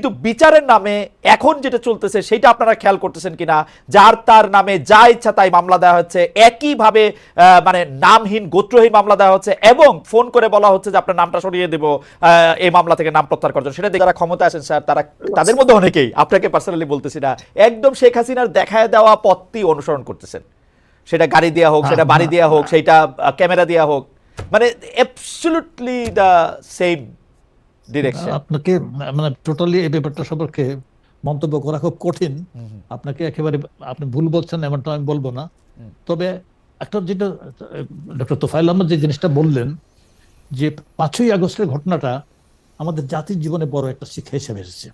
কিন্তু বিচারের নামে এখন যেটা চলতেছে, সেটা আপনারা খেয়াল করতেছেন কিনা? যার তার নামে যা ইচ্ছা তাই মামলা দেওয়া হচ্ছে। একইভাবে মানে নামহীন, গোত্রহীন মামলা দেওয়া হচ্ছে এবং ফোন করে বলা হচ্ছে যে আপনার নামটা সরিয়ে দেব এই মামলা থেকে নাম প্রত্যাহার করার জন্য। সেটা যারা ক্ষমতা আছেন স্যার, তারা তাদের মধ্যে অনেকেই, আপনাকে পার্সোনালি বলতেছি না, একদম শেখ হাসিনার দেখায় দেওয়া পথটি অনুসরণ করতেছেন। সেটা গাড়ি দেওয়া হোক, সেটা বাড়ি দেওয়া হোক, সেটা ক্যামেরা দেওয়া হোক। মানে অ্যাবসলুটলি দ্য সেম ডিরেকশন আপনাকে মানে টোটালি এই ব্যাপারটা সম্পর্কে মন্তব্য করা খুব কঠিন। আপনাকে একেবারে আপনি ভুল বলছেন এমনটা আমি বলব না। তবে একটা যেটা ডক্টর তোফাইল আহমদ যে জিনিসটা বললেন যে পাঁচই আগস্টের ঘটনাটা আমাদের জাতির জীবনে বড় একটা শিক্ষা হিসেবে এসেছে।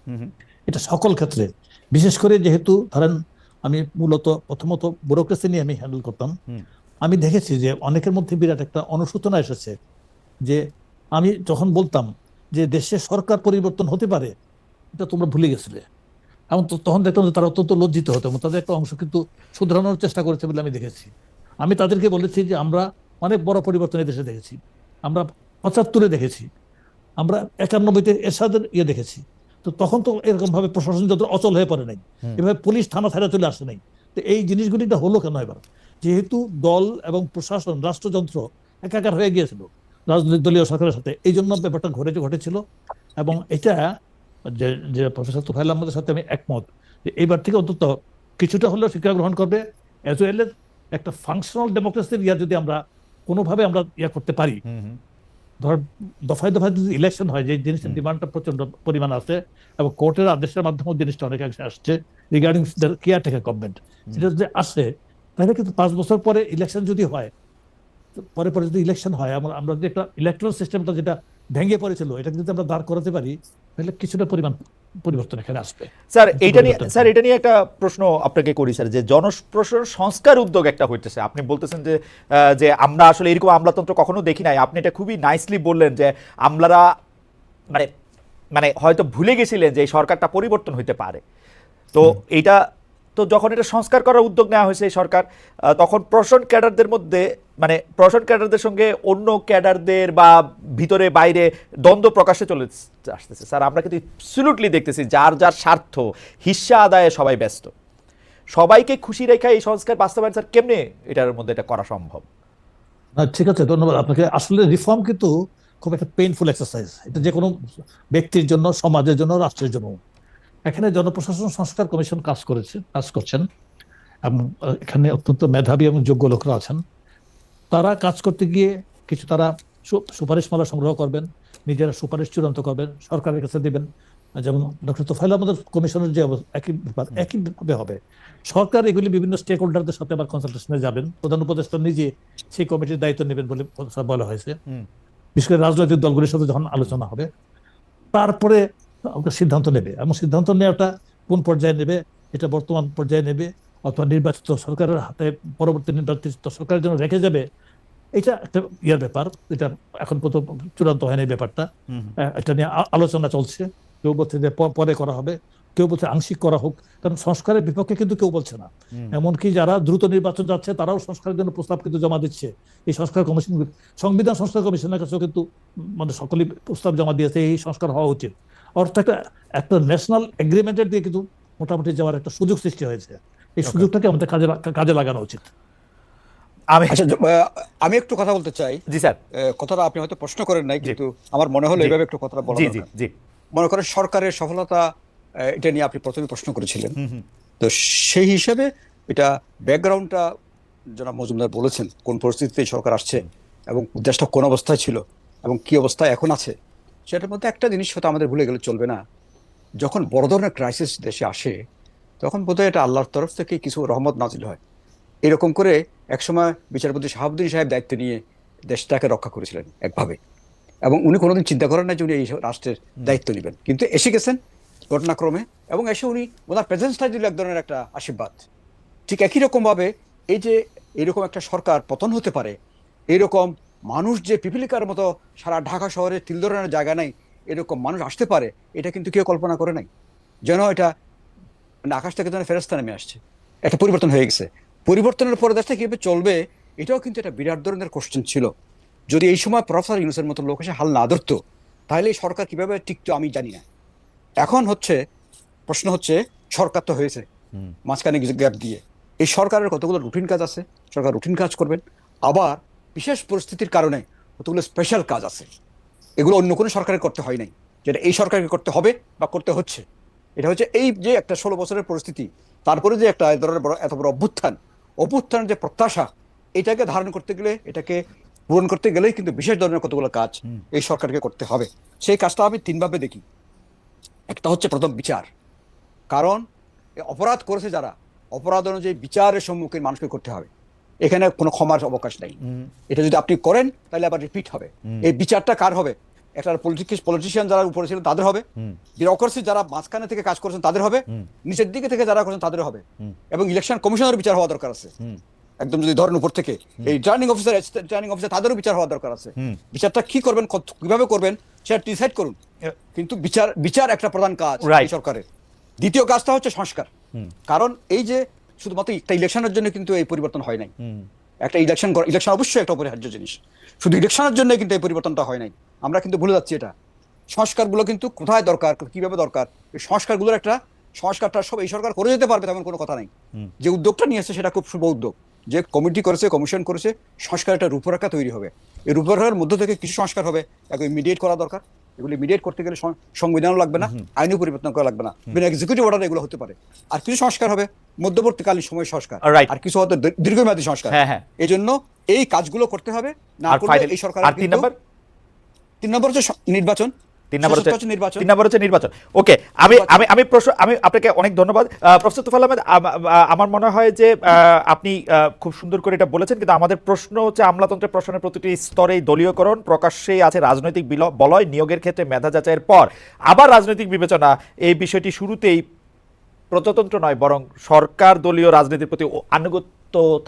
এটা সকল ক্ষেত্রে। বিশেষ করে যেহেতু ধরেন আমি মূলত প্রথমত ব্যুরোক্রেসি নিয়ে আমি হ্যান্ডেল করতাম। আমি দেখেছি যে অনেকের মধ্যে বিরাট একটা অনুশোচনা এসেছে যে আমি যখন বলতাম যে দেশে সরকার পরিবর্তন হতে পারে এটা তোমরা ভুলে গেছিলে। এবং তখন দেখতাম যে তারা অত্যন্ত লজ্জিত হতো এবং তাদের একটা অংশ কিন্তু শুধরানোর চেষ্টা করেছে বলে আমি দেখেছি। আমি তাদেরকে বলেছি যে আমরা অনেক বড় পরিবর্তন দেশে দেখেছি। আমরা পঁচাত্তরে দেখেছি। আমরা একানব্বইতে এরশাদের ইয়ে দেখেছি। তো তখন তো এরকম ভাবে প্রশাসন যত অচল হয়ে পড়ে নাই এভাবে পুলিশ থানা ছাড়া চলে আসে নাই। তো এই জিনিসগুলিটা হলো কেন এবার? যেহেতু দল এবং প্রশাসন রাষ্ট্রযন্ত্র একাকার হয়ে গিয়েছিল রাজনৈতিক দলীয় সরকারের সাথে। এই জন্য ব্যাপারটা ঘটে ঘটেছিল। এবং এটা যে যে প্রফেসর তোফাইল আহমদের সাথে আমি একমত যে এইবার থেকে অন্তত কিছুটা হলেও শিক্ষা গ্রহণ করবে। এজ ওয়েল এজ একটা ফাংশনাল ডেমোক্রেসির ইয়া যদি আমরা কোনোভাবে আমরা ইয়া করতে পারি। ধর দফায় দফায় যদি ইলেকশন হয় যে জিনিসের ডিমান্ডটা প্রচণ্ড পরিমাণ আছে এবং কোর্টের আদেশের মাধ্যমে জিনিসটা অনেকাংশে আসছে রিগার্ডিং কেয়ার টেকার গভর্নমেন্ট সেটা যদি আসে তাহলে কিন্তু পাঁচ বছর পরে ইলেকশন যদি হয় পরে পরে যদি ইলেকশন হয় আমরা আমরা যদি একটা ইলেকট্রাল সিস্টেমটা যেটা ভেঙে পড়েছিল এটা যদি আমরা দাঁড় করাতে পারি তাহলে কিছুটা পরিমাণ পরিবর্তন এখানে আসবে। স্যার এইটা নিয়ে স্যার এটা নিয়ে একটা প্রশ্ন আপনাকে করি স্যার যে জনপ্রশাসন সংস্কার উদ্যোগ একটা হইতেছে। আপনি বলতেছেন যে যে আমরা আসলে এরকম আমলাতন্ত্র কখনো দেখি নাই। আপনি এটা খুবই নাইসলি বললেন যে আমলারা মানে মানে হয়তো ভুলে গেছিলেন যে এই সরকারটা পরিবর্তন হইতে পারে। তো এইটা তো যখন এটা সংস্কার করার উদ্যোগ নেওয়া হয়েছে এই সরকার তখন প্রশাসন ক্যাডারদের মধ্যে মানে প্রশাসন ক্যাডারদের সঙ্গে অন্য ক্যাডারদের বা ভিতরে বাইরে দ্বন্দ্ব প্রকাশে চলে আসতেছে। স্যার, আমরা কিন্তু অ্যাবসলিউটলি দেখতেছি যার যার স্বার্থ হিস্সা আদায়ে সবাই ব্যস্ত। সবাইকে খুশি রেখে এই সংস্কার বাস্তবায়ন স্যার কেমনে এটার মধ্যে এটা করা সম্ভব? না, ঠিক আছে, ধন্যবাদ আপনাকে। আসলে রিফর্ম কিন্তু খুব একটা পেইনফুল এক্সারসাইজ এটা যে কোনো ব্যক্তির জন্য, সমাজের জন্য, রাষ্ট্রের জন্য। এখানে জনপ্রশাসন সংস্কার কমিশন কাজ করেছে কাজ করছেন। এবং এখানে অত্যন্ত মেধাবী এবং যোগ্য লোকরা আছেন। তারা কাজ করতে গিয়ে কিছু তারা সুপারিশমালা সংগ্রহ করবেন নিজেরা সুপারিশ চূড়ান্ত করবেন সরকারের কাছে দেবেন। যেমন ডক্টর তোফাইল আমাদের কমিশনের যে একই ব্যাপার একইভাবে হবে। সরকার এগুলি বিভিন্ন স্টেক হোল্ডারদের সাথে আবার কনসালটেশনে যাবেন। প্রধান উপদেষ্টা নিজে সেই কমিটির দায়িত্ব নেবেন বলে বলা হয়েছে। বিশেষ করে রাজনৈতিক দলগুলির সাথে যখন আলোচনা হবে তারপরে আমাকে সিদ্ধান্ত নেবে। এবং সিদ্ধান্ত নেওয়াটা কোন পর্যায়ে নেবে এটা বর্তমান পর্যায়ে নেবে অথবা নির্বাচিত সরকারের হাতে পরবর্তী নির্বাচিত সরকারের জন্য রেখে যাবে এটা একটা ইয়ার ব্যাপার। এটা এখন পর্যন্ত চূড়ান্ত হয়নি ব্যাপারটা। এটা নিয়ে আলোচনা চলছে। কেউ বলছে যে পরে করা হবে কেউ বলছে আংশিক করা হোক কারণ সংস্কারের বিপক্ষে কিন্তু কেউ বলছে না। এমনকি যারা দ্রুত নির্বাচন যাচ্ছে তারাও সংস্কারের জন্য প্রস্তাব কিন্তু জমা দিচ্ছে। এই সংস্কার কমিশন সংবিধান সংস্কার কমিশনের কাছেও কিন্তু মানে সকলেই প্রস্তাব জমা দিয়েছে এই সংস্কার হওয়া উচিত। অর্থাৎ একটা একটা ন্যাশনাল এগ্রিমেন্টের দিয়ে কিন্তু মোটামুটি যাওয়ার একটা সুযোগ সৃষ্টি হয়েছে। এই সুযোগটাকে আমাদের কাজে কাজে লাগানো উচিত। আমি আচ্ছা আমি একটু কথা বলতে চাই। জি স্যার। কথাটা আপনি হয়তো প্রশ্ন করেন নাই কিন্তু আমার মনে হলো এইভাবে একটু কথাটা বলা জি জি মনে করেন সরকারের সফলতা এটা নিয়ে আপনি প্রথমে প্রশ্ন করেছিলেন। তো সেই হিসাবে এটা ব্যাকগ্রাউন্ডটা জনাব মজুমদার বলেছেন কোন পরিস্থিতিতে সরকার আসছে এবং দেশটা কোন অবস্থায় ছিল এবং কি অবস্থায় এখন আছে। সেটার মধ্যে একটা জিনিস হয়তো আমাদের ভুলে গেলে চলবে না। যখন বড় ধরনের ক্রাইসিস দেশে আসে তখন বোধহয় এটা আল্লাহর তরফ থেকে কিছু রহমত নাজিল হয়। এরকম করে একসময় বিচারপতি শাহাবুদ্দিন সাহেব দায়িত্ব নিয়ে দেশটাকে রক্ষা করেছিলেন একভাবে। এবং উনি কোনোদিন চিন্তা করেন না যে উনি এই রাষ্ট্রের দায়িত্ব নেবেন। কিন্তু এসে গেছেন ঘটনাক্রমে এবং এসে উনি ওনার প্রেজেন্সটা দিল এক ধরনের একটা আশীর্বাদ। ঠিক একই রকমভাবে এই যে এরকম একটা সরকার পতন হতে পারে এরকম মানুষ যে পিপিলিকার মতো সারা ঢাকা শহরে তিল ধরনের জায়গা নাই এরকম মানুষ আসতে পারে এটা কিন্তু কেউ কল্পনা করে নাই। যেন এটা মানে আকাশ থেকে যেন ফেরস্তা নেমে আসছে। একটা পরিবর্তন হয়ে গেছে। পরিবর্তনের পরে দেশটা কীভাবে চলবে এটাও কিন্তু একটা বিরাট ধরনের কোশ্চেন ছিল। যদি এই সময় প্রফেসর ইউনুসের মতো লোক এসে হাল না ধরতো তাহলে এই সরকার কীভাবে টিকতো আমি জানি না। এখন হচ্ছে প্রশ্ন হচ্ছে সরকার তো হয়েছে। মাঝখানে কিছু গ্যাপ দিয়ে। এই সরকারের কতগুলো রুটিন কাজ আছে? সরকার রুটিন কাজ করবেন। আবার বিশেষ পরিস্থিতির কারণে কতগুলো স্পেশাল কাজ আছে। এগুলো অন্য কোনো সরকারের করতে হয় নাই। যেটা এই সরকারকে করতে হবে বা করতে হচ্ছে। এটা হচ্ছে এই যে একটা ষোলো বছরের পরিস্থিতি তারপরে যে একটা এ ধরনের বড় এত বড় অভ্যুত্থান অভ্যুত্থানের যে প্রত্যাশা এটাকে ধারণ করতে গেলে এটাকে পূরণ করতে গেলেই কিন্তু বিশেষ ধরনের কতগুলো কাজ এই সরকারকে করতে হবে। সেই কাজটা আমি তিনভাবে দেখি। একটা হচ্ছে প্রথম বিচার। কারণ অপরাধ করেছে যারা অপরাধ অনুযায়ী বিচারের সম্মুখীন মানুষকে করতে হবে। এখানে কোনো ক্ষমার অবকাশ নেই। এটা যদি আপনি করেন তাহলে আবার রিপিট হবে। এই বিচারটা কার হবে? একটা পলিটিক্স পলিটিশিয়ান যারা উপরে ছিলেন তাদের হবে। বিউরোক্রেসি যারা মাঝখানে থেকে কাজ করছেন তাদের হবে। নিচের দিকে থেকে যারা করছেন তাদের হবে। এবং ইলেকশন কমিশনের বিচার হওয়া দরকার আছে। একদম যদি ধরেন উপর থেকে এই রিটার্নিং অফিসার রিটার্নিং অফিসার তাদেরও বিচার হওয়া দরকার আছে। বিচারটা কি করবেন কীভাবে করবেন সেটা ডিসাইড করুন। কিন্তু বিচার বিচার একটা প্রধান কাজ সরকারের। দ্বিতীয় কাজটা হচ্ছে সংস্কার। কারণ এই যে শুধুমাত্র একটা ইলেকশনের জন্য কিন্তু এই পরিবর্তন হয় নাই। একটা ইলেকশন ইলেকশন অবশ্যই একটা অপরিহার্য জিনিস। শুধু ইলেকশনের জন্য কিন্তু এই পরিবর্তনটা হয় নাই। আমরা কিন্তু ভুলে যাচ্ছি এটা। সংস্কারগুলো কিন্তু কোথায় দরকার কীভাবে দরকার? এই সংস্কারগুলোর একটা সংস্কারটা সব এই সরকার করে যেতে পারবে তেমন কোনো কথা নাই। যে উদ্যোগটা নিয়েছে সেটা খুব শুভ উদ্যোগ। যে কমিটি করেছে কমিশন করেছে সংস্কার একটা রূপরেখা তৈরি হবে। এই রূপরেখার মধ্য থেকে কিছু সংস্কার হবে এগুলো ইমিডিয়েট করা দরকার। এগুলো মিডিয়েট করতে গেলে সংবিধানও লাগবে না আইনও পরিবর্তন করা লাগবে না। বিনা এক্সিকিউটিভ অর্ডার এগুলো হতে পারে। আর কিছু সংস্কার হবে মধ্যবর্তীকালীন সময় সংস্কার। আর কিছু হয়তো দীর- দীর্ঘমেয়াদী সংস্কার। হ্যাঁ হ্যাঁ। এই জন্য এই কাজগুলো করতে হবে না করলে এই সরকার আর তিন নম্বর? তিন নম্বর হচ্ছে নির্বাচন। তিন নম্বর হচ্ছে নির্বাচন। তিন নম্বর হচ্ছে নির্বাচন। ওকে আমি আমি আমি প্রশ্ন আমি আপনাকে অনেক ধন্যবাদ। আহ, প্রফেসর তুফাল আহমেদ আমার মনে হয় যে আপনি খুব সুন্দর করে এটা বলেছেন কিন্তু আমাদের প্রশ্ন হচ্ছে আমলাতন্ত্রের প্রশ্নের প্রতিটি দলীয়করণ প্রকাশ্যেই আছে রাজনৈতিক বিল- বলয় নিয়োগের ক্ষেত্রে মেধা যাচাইয়ের পর। আবার রাজনৈতিক বিবেচনা এই বিষয়টি শুরুতেই প্রজাতন্ত্র নয় বরং সরকার দলীয় রাজনীতির প্রতি আনুগত্য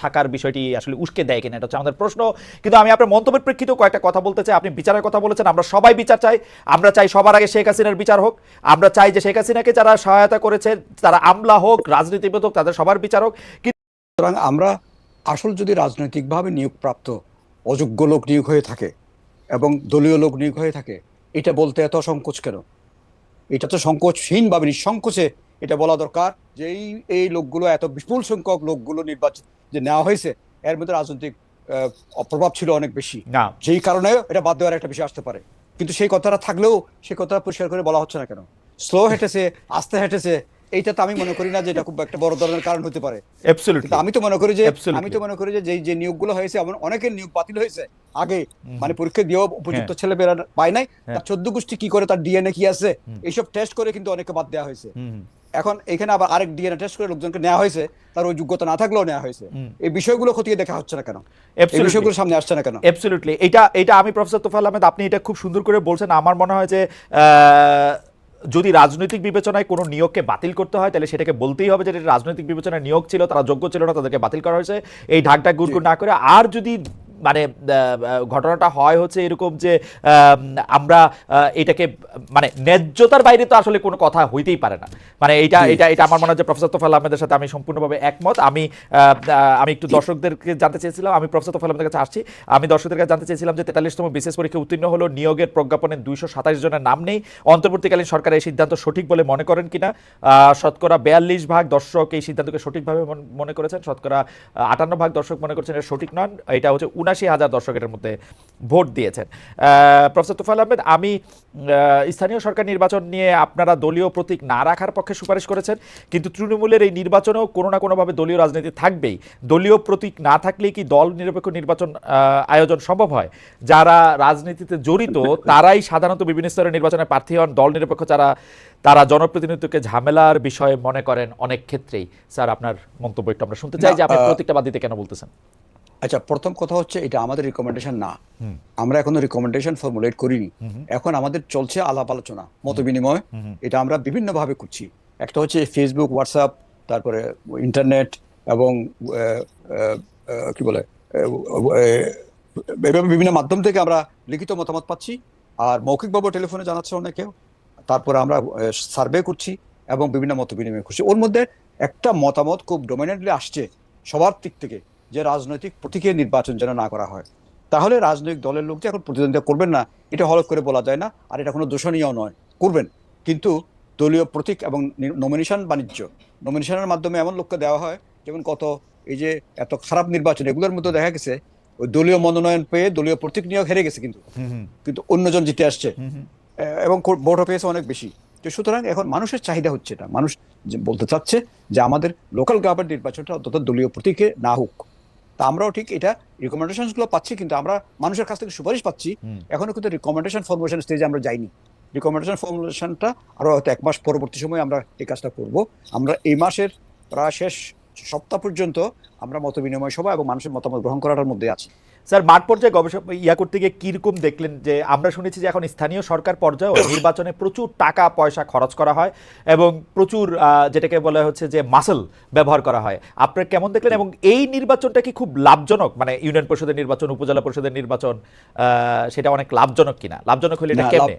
থাকার বিষয়টি আসলে উস্কে দেয় কিনা, এটা আমাদের প্রশ্ন। কিন্তু আমি আপনার মন্তব্যের প্রেক্ষিতেও কয়েকটা কথা বলতে চাই। আপনি বিচারের কথা বলেছেন, আমরা সবাই বিচার চাই। আমরা চাই সবার আগে শেখ হাসিনার বিচার হোক। আমরা চাই যে শেখ হাসিনাকে যারা সহায়তা করেছে, তারা আমলা হোক, রাজনীতিবিদ হোক, তাদের সবার বিচার হোক। কিন্তু সুতরাং আমরা আসল যদি রাজনৈতিকভাবে নিয়োগপ্রাপ্ত, অযোগ্য লোক নিয়োগ হয়ে থাকে এবং দলীয় লোক নিয়োগ হয়ে থাকে, এটা বলতে এত সংকোচ কেন? এটা তো সংকোচহীনভাবে, নিঃসংকোচে এটা বলা দরকার যে এই এই লোকগুলো এত বিপুল সংখ্যক লোকগুলো নির্বাচন যে নেওয়া হয়েছে এর মধ্যে রাজনৈতিক প্রভাব ছিল অনেক বেশি। না। যেই কারণে এটা বাদ দেওয়ার একটা বিষয় আসতে পারে। কিন্তু সেই কথাটা থাকলেও সেই কথা পরিষ্কার করে বলা হচ্ছে না কেন? স্লো হেঁটেছে আস্তে হেঁটেছে এইটা তো আমি মনে করি না যে এটা খুব একটা বড় ধরনের কারণ হতে পারে। আমি তো মনে করি যে আমি তো মনে করি যে যে নিয়োগগুলো হয়েছে এমন অনেকের নিয়োগ বাতিল হয়েছে আগে। মানে পরীক্ষা দিয়েও উপযুক্ত ছেলে পেরা পায় নাই তার চোদ্দ গোষ্ঠী কি করে তার ডিএনএ কি আছে? এইসব টেস্ট করে কিন্তু অনেকে বাদ দেওয়া হয়েছে। এখন এখানে আবার আরেক ডিএনএ টেস্ট করে লোকজনকে নেওয়া হয়েছে তার ওই যোগ্যতা না থাকলেও নেওয়া হয়েছে। এই বিষয়গুলো খতিয়ে দেখা হচ্ছে না কেন? এই বিষয়গুলো সামনে আসছে না কেন? অ্যাবসলিউটলি এটা এটা আমি প্রফেসর তোফাল আহমেদ আপনি এটা খুব সুন্দর করে বলছেন। আমার মনে হয় যে আহ, যদি রাজনৈতিক বিবেচনায় কোনো নিয়োগকে বাতিল করতে হয় তাহলে সেটাকে বলতেই হবে যে রাজনৈতিক বিবেচনায় নিয়োগ ছিল তারা যোগ্য ছিল না তাদেরকে বাতিল করা হয়েছে। এই ঢাক ঢাক গুড়গুড় না করে আর যদি মানে ঘটনাটা হয় হচ্ছে এরকম যে আমরা এটাকে মানে ন্যায্যতার বাইরে তো আসলে কোনো কথা হইতেই পারে না। মানে এটা এটা এটা আমার মনে হয় যে প্রফেসর তোফাল আহমেদের সাথে আমি সম্পূর্ণভাবে একমত। আমি আমি একটু দর্শকদেরকে জানতে চেয়েছিলাম আমি প্রফেসর তোফাল আহমেদের কাছে আসছি। আমি দর্শকদের কাছে জানতে চেয়েছিলাম যে তেতাল্লিশতম বিশেষ পরীক্ষা উত্তীর্ণ হলো নিয়োগের প্রজ্ঞাপনে দুইশো সাতাশ জনের নাম নেই। অন্তর্বর্তীকালীন সরকার এই সিদ্ধান্ত সঠিক বলে মনে করেন কিনা? শতকরা বিয়াল্লিশ ভাগ দর্শক এই সিদ্ধান্তকে সঠিকভাবে মন- মনে করেছেন। শতকরা আটান্ন ভাগ দর্শক মনে করছেন এটা সঠিক নন এটা হচ্ছে উনাশি হাজার দর্শক এটার মধ্যে ভোট দিয়েছেন। প্রফেসর তোফাল আহমেদ আমি স্থানীয় সরকার নির্বাচন নিয়ে আপনারা দলীয় প্রতীক না রাখার পক্ষে সুপারিশ করেছেন কিন্তু তৃণমূলের এই নির্বাচনেও কোনো না কোনোভাবে দলীয় রাজনীতি থাকবেই। দলীয় প্রতীক না থাকলেই কি দল নিরপেক্ষ নির্বাচন আয়োজন সম্ভব হয়? যারা রাজনীতিতে জড়িত তারাই সাধারণত বিভিন্ন স্তরের নির্বাচনে প্রার্থী হন। দল নিরপেক্ষ যারা তারা জনপ্রতিনিধিত্বকে ঝামেলার বিষয়ে মনে করেন অনেক ক্ষেত্রেই। স্যার আপনার মন্তব্য একটু আমরা শুনতে চাই যে আপনি প্রতীকটা বাদ দিতে কেন বলতেছেন? আচ্ছা প্রথম কথা হচ্ছে এটা আমাদের রিকমেন্ডেশন না। আমরা এখনও রিকমেন্ডেশন ফর্মুলেট করিনি। এখন আমাদের চলছে আলাপ আলোচনা মত বিনিময়। এটা আমরা বিভিন্ন ভাবে করছি। একটা হচ্ছে ফেসবুক হোয়াটসঅ্যাপ তারপরে ইন্টারনেট এবং কি বলে এভাবে বিভিন্ন মাধ্যম থেকে আমরা লিখিত মতামত পাচ্ছি। আর মৌখিকভাবে টেলিফোনে জানাচ্ছে অনেকেও তারপরে আমরা সার্ভে করছি এবং বিভিন্ন মত বিনিময় করছি। ওর মধ্যে একটা মতামত খুব ডোমিনেন্টলি আসছে সবার দিক থেকে। যে রাজনৈতিক প্রতীকের নির্বাচন যেন না করা হয়। তাহলে রাজনৈতিক দলের লোক যে এখন প্রতিদ্বন্দ্বিতা করবেন না এটা হলফ করে বলা যায় না আর এটা কোনো দূষণীয় নয় করবেন। কিন্তু দলীয় প্রতীক এবং নমিনেশন বাণিজ্য নমিনেশনের মাধ্যমে এমন লোককে দেওয়া হয় যেমন কত এই যে এত খারাপ নির্বাচন এগুলোর মধ্যে দেখা গেছে ওই দলীয় মনোনয়ন পেয়ে দলীয় প্রতীক নিয়োগ হেরে গেছে কিন্তু। কিন্তু অন্যজন জিতে আসছে। এবং ভোটও পেয়েছে অনেক বেশি। তো সুতরাং এখন মানুষের চাহিদা হচ্ছে এটা। মানুষ যে বলতে চাচ্ছে যে আমাদের লোকাল গভর্নমেন্ট নির্বাচনটা অন্তত দলীয় প্রতীকে না হোক। তা আমরাও ঠিক এটা রিকমেন্ডেশনগুলো পাচ্ছি কিন্তু আমরা মানুষের কাছ থেকে সুপারিশ পাচ্ছি। এখনও কিন্তু রিকমেন্ডেশন ফর্মুলেশন স্টেজে আমরা যাইনি। রিকমেন্ডেশন ফর্মুলেশনটা আরও হয়তো এক মাস পরবর্তী সময় আমরা এই কাজটা করব। আমরা এই মাসের প্রায় শেষ সপ্তাহ পর্যন্ত আমরা মত বিনিময় সভা এবং মানুষের মতামত গ্রহণ করার মধ্যে আছি। স্যার মাঠ পর্যায়ে গবেষণা ইয়া করতে গিয়ে কীরকম দেখলেন যে আমরা শুনেছি যে এখন স্থানীয় সরকার পর্যায়েও নির্বাচনে প্রচুর টাকা পয়সা খরচ করা হয় এবং প্রচুর যেটাকে বলা হচ্ছে যে মাসল ব্যবহার করা হয়। আপনারা কেমন দেখলেন এবং এই নির্বাচনটা কি খুব লাভজনক? মানে ইউনিয়ন পরিষদের নির্বাচন উপজেলা পরিষদের নির্বাচন সেটা অনেক লাভজনক কিনা? লাভজনক হলে এটা কেমনে?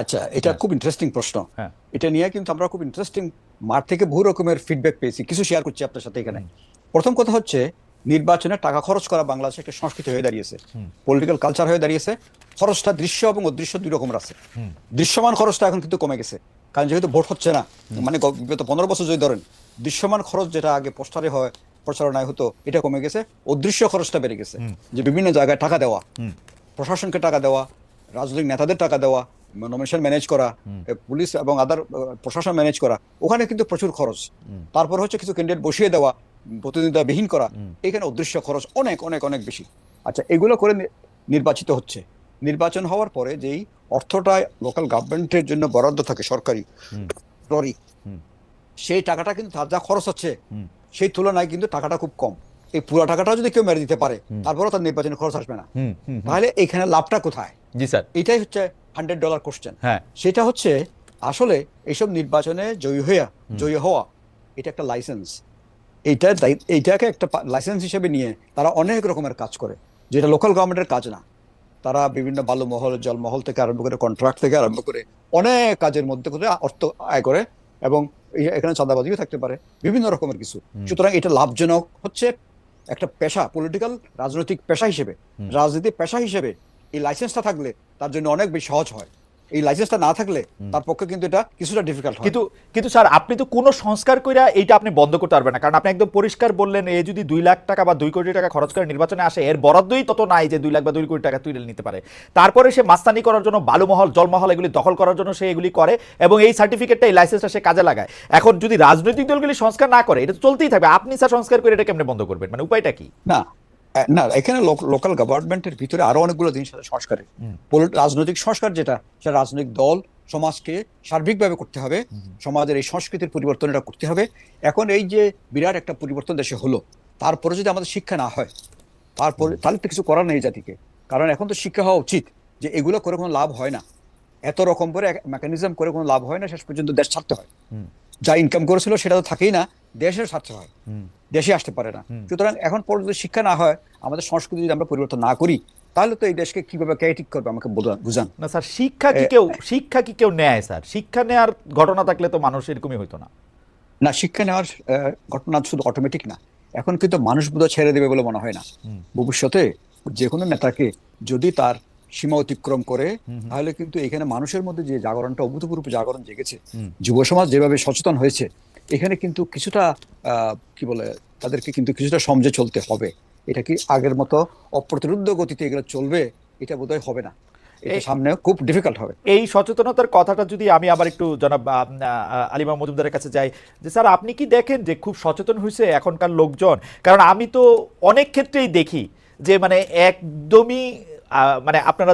আচ্ছা এটা খুব ইন্টারেস্টিং প্রশ্ন। হ্যাঁ। এটা নিয়ে কিন্তু আমরা খুব ইন্টারেস্টিং মাঠ থেকে বহু রকমের ফিডব্যাক পেয়েছি। কিছু শেয়ার করছি আপনার সাথে এখানে। প্রথম কথা হচ্ছে নির্বাচনে টাকা খরচ করা বাংলাদেশে একটা সংস্কৃতি হয়ে দাঁড়িয়েছে। পলিটিক্যাল কালচার হয়ে দাঁড়িয়েছে। খরচটা দৃশ্য এবং অদৃশ্য দুই রকমের আছে। দৃশ্যমান খরচটা এখন কিন্তু কমে গেছে। কারণ যেহেতু ভোট হচ্ছে না মানে বিগত পনেরো বছর যদি ধরেন দৃশ্যমান খরচ যেটা আগে পোস্টারে হয় প্রচারণায় হতো এটা কমে গেছে। অদৃশ্য খরচটা বেড়ে গেছে। যে বিভিন্ন জায়গায় টাকা দেওয়া প্রশাসনকে টাকা দেওয়া রাজনৈতিক নেতাদের টাকা দেওয়া নমিনেশন ম্যানেজ করা পুলিশ এবং আদার প্রশাসন ম্যানেজ করা ওখানে কিন্তু প্রচুর খরচ। তারপর হচ্ছে কিছু ক্যান্ডিডেট বসিয়ে দেওয়া প্রতিনিধিত্ববিহীন করা এখানে অদৃশ্য খরচ অনেক অনেক অনেক বেশি। আচ্ছা এগুলো করে নির্বাচিত হচ্ছে। নির্বাচন হওয়ার পরে যেই অর্থটা লোকাল গভর্নমেন্টের জন্য বরাদ্দ থাকে সরকারি টরি সেই টাকাটা কিন্তু তার যা খরচ হচ্ছে সেই তুলনায় কিন্তু টাকাটা খুব কম। এই পুরো টাকাটা যদি কেউ মেরে দিতে পারে তারপরেও তার নির্বাচনের খরচ আসবে না। তাহলে এখানে লাভটা কোথায়? জি স্যার। এটাই হচ্ছে হান্ড্রেড ডলার কোশ্চেন হ্যাঁ। সেটা হচ্ছে আসলে এইসব নির্বাচনে জয়ী হইয়া জয়ী হওয়া এটা একটা লাইসেন্স এইটা এইটাকে একটা লাইসেন্স হিসেবে নিয়ে তারা অনেক রকমের কাজ করে যেটা লোকাল গভর্নমেন্টের কাজ না। তারা বিভিন্ন বালুমহল জলমহল থেকে আরম্ভ করে কন্ট্রাক্ট থেকে আরম্ভ করে অনেক কাজের মধ্যে করে অর্থ আয় করে এবং এখানে চাঁদাবাজিও থাকতে পারে বিভিন্ন রকমের কিছু। সুতরাং এটা লাভজনক হচ্ছে একটা পেশা পলিটিক্যাল রাজনৈতিক পেশা হিসেবে। রাজনীতি পেশা হিসেবে এই লাইসেন্সটা থাকলে তার জন্য অনেক বেশি সহজ হয়। এই লাইসেন্সটা না থাকলে তার পক্ষে কিন্তু এটা কিছুটা ডিফিকাল্ট কিন্তু কিন্তু স্যার আপনি তো কোনো সংস্কার কইরা এইটা আপনি বন্ধ করতে পারবেন না। কারণ আপনি একদম পরিষ্কার বললেন এ যদি দুই লাখ টাকা বা দুই কোটি টাকা খরচ করে নির্বাচনে আসে এর বরাদ্দই তত নাই যে দুই লাখ বা দুই কোটি টাকা তুলে নিতে পারে। তারপরে সে মাস্তানি করার জন্য বালুমহল জলমহল এগুলি দখল করার জন্য সে এগুলি করে এবং এই সার্টিফিকেটটা এই লাইসেন্সটা সে কাজে লাগায়। এখন যদি রাজনৈতিক দলগুলি সংস্কার না করে এটা তো চলতেই থাকবে। আপনি স্যার সংস্কার করে এটা কেমনে বন্ধ করবেন? মানে উপায়টা কি? না না এখানে লোকাল গভর্নমেন্টের ভিতরে আরও অনেকগুলো জিনিস আছে সংস্কারের। রাজনৈতিক সংস্কার যেটা সেটা রাজনৈতিক দল সমাজকে সার্বিকভাবে করতে হবে সমাজের এই সংস্কৃতির করতে হবে। এখন এই যে বিরাট একটা পরিবর্তন দেশে হলো তারপরে যদি আমাদের শিক্ষা না হয় তারপরে তাহলে তো কিছু করার নেই জাতিকে। কারণ এখন তো শিক্ষা হওয়া উচিত যে এগুলো করে কোনো লাভ হয় না। এত রকম করে মেকানিজম করে কোনো লাভ হয় না শেষ পর্যন্ত দেশ ছাড়তে হয়। যা ইনকাম করেছিল সেটা তো থাকেই না দেশের স্বার্থে হয় দেশে আসতে পারে না। সুতরাং এখন পর্যন্ত শিক্ষা না হয় আমাদের সংস্কৃতি যদি আমরা পরিবর্তন না করি তাহলে তো এই দেশকে কীভাবে ক্যাটিক করবে আমাকে বুঝান। না স্যার শিক্ষা কি কেউ শিক্ষা কি কেউ নেয় স্যার? শিক্ষা নেওয়ার ঘটনা থাকলে তো মানুষ এরকমই হইতো না। না শিক্ষা নেওয়ার ঘটনা শুধু অটোমেটিক না। এখন কিন্তু মানুষ বোধহয় ছেড়ে দেবে বলে মনে হয় না। ভবিষ্যতে যে কোনো নেতাকে যদি তার সীমা অতিক্রম করে তাহলে কিন্তু এখানে মানুষের মধ্যে যে জাগরণটা অভূতপূর্ব জাগরণ জেগেছে যুব সমাজ যেভাবে সচেতন হয়েছে এখানে কিন্তু কিছুটা কি বলে তাদেরকে কিন্তু কিছুটা সমঝে চলতে হবে। এটা কি আগের মতো অপ্রতিরোধ গতিতে এগুলো চলবে এটা বোধহয় হবে না। এটা সামনে খুব ডিফিকাল্ট হবে। এই সচেতনতার কথাটা যদি আমি আবার একটু জনাব আলিমা মজুমদারের কাছে যাই যে স্যার আপনি কি দেখেন যে খুব সচেতন হয়েছে এখনকার লোকজন? কারণ আমি তো অনেক ক্ষেত্রেই দেখি যে মানে একদমই মানে আপনারা